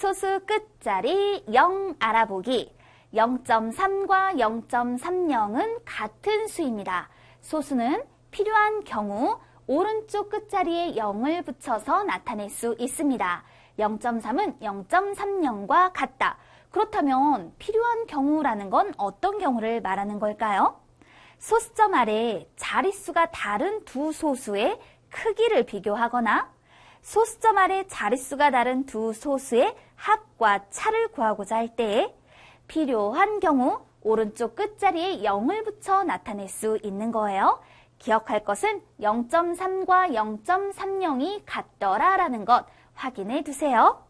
소수 끝자리 0 알아보기. 0.3과 0.30은 같은 수입니다. 소수는 필요한 경우 오른쪽 끝자리에 0을 붙여서 나타낼 수 있습니다. 0.3은 0.30과 같다. 그렇다면 필요한 경우라는 건 어떤 경우를 말하는 걸까요? 소수점 아래 자릿수가 다른 두 소수의 크기를 비교하거나 소수점 아래 자릿수가 다른 두 소수의 합과 차를 구하고자 할때 필요한 경우 오른쪽 끝자리에 0을 붙여 나타낼 수 있는 거예요. 기억할 것은 0.3과 0.30이 같더라 라는 것 확인해 두세요.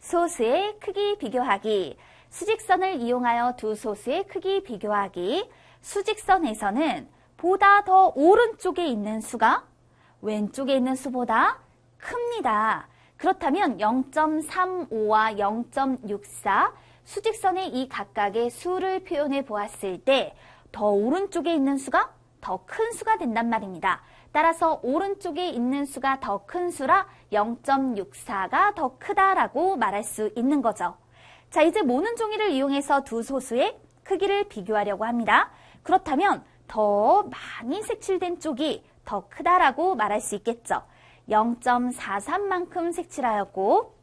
소수의 크기 비교하기. 수직선을 이용하여 두 소수의 크기 비교하기. 수직선에서는 보다 더 오른쪽에 있는 수가 왼쪽에 있는 수보다 큽니다. 그렇다면 0.35와 0.64 수직선의 이 각각의 수를 표현해 보았을 때 더 오른쪽에 있는 수가 더 큰 수가 된단 말입니다. 따라서 오른쪽에 있는 수가 더 큰 수라 0.64가 더 크다라고 말할 수 있는 거죠. 자, 이제 모는 종이를 이용해서 두 소수의 크기를 비교하려고 합니다. 그렇다면 더 많이 색칠된 쪽이 더 크다라고 말할 수 있겠죠. 0.43만큼 색칠하였고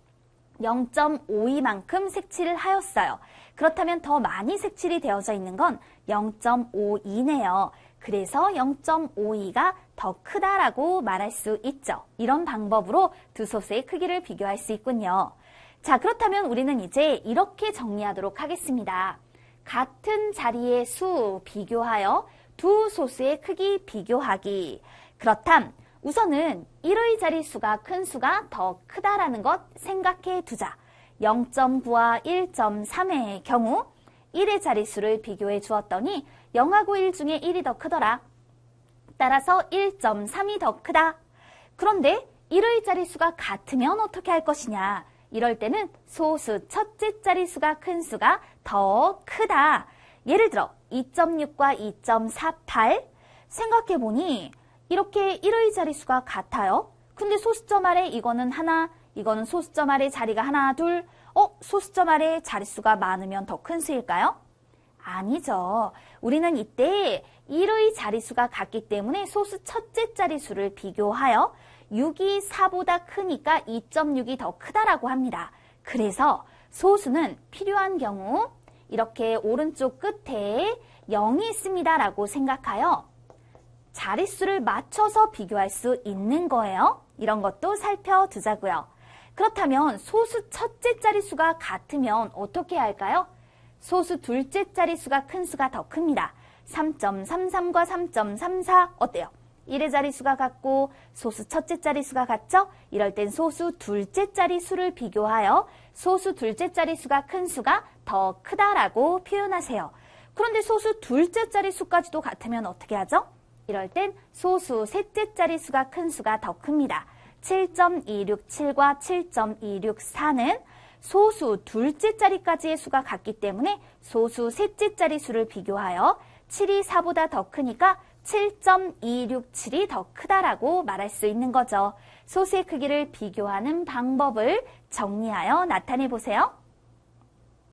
0.52만큼 색칠을 하였어요. 그렇다면 더 많이 색칠이 되어져 있는 건 0.52네요. 그래서 0.52가 더 크다라고 말할 수 있죠. 이런 방법으로 두 소수의 크기를 비교할 수 있군요. 자, 그렇다면 우리는 이제 이렇게 정리하도록 하겠습니다. 같은 자리의 수 비교하여 두 소수의 크기 비교하기. 그렇담 우선은 1의 자릿수가 큰 수가 더 크다라는 것 생각해 두자. 0.9와 1.3의 경우 1의 자릿수를 비교해 주었더니 0하고 1 중에 1이 더 크더라. 따라서 1.3이 더 크다. 그런데 1의 자릿수가 같으면 어떻게 할 것이냐. 이럴 때는 소수 첫째 자릿수가 큰 수가 더 크다. 예를 들어 2.6과 2.48 생각해보니 이렇게 1의 자릿수가 같아요. 근데 소수점 아래 이거는 하나, 이거는 소수점 아래 자리가 하나, 둘. 어? 소수점 아래 자릿수가 많으면 더 큰 수일까요? 아니죠. 우리는 이때 1의 자릿수가 같기 때문에 소수 첫째 자릿수를 비교하여 6이 4보다 크니까 2.6이 더 크다라고 합니다. 그래서 소수는 필요한 경우 이렇게 오른쪽 끝에 0이 있습니다라고 생각하여 자릿수를 맞춰서 비교할 수 있는 거예요. 이런 것도 살펴두자고요. 그렇다면 소수 첫째 자릿수가 같으면 어떻게 할까요? 소수 둘째 자릿수가 큰 수가 더 큽니다. 3.33과 3.34 어때요? 1의 자릿수가 같고 소수 첫째 자릿수가 같죠? 이럴 땐 소수 둘째 자릿수를 비교하여 소수 둘째 자릿수가 큰 수가 더 크다라고 표현하세요. 그런데 소수 둘째 자릿수까지도 같으면 어떻게 하죠? 이럴 땐 소수 셋째 자릿수가 큰 수가 더 큽니다. 7.267과 7.264는 소수 둘째 자리까지의 수가 같기 때문에 소수 셋째 자리 수를 비교하여 7이 4보다 더 크니까 7.267이 더 크다라고 말할 수 있는 거죠. 소수의 크기를 비교하는 방법을 정리하여 나타내 보세요.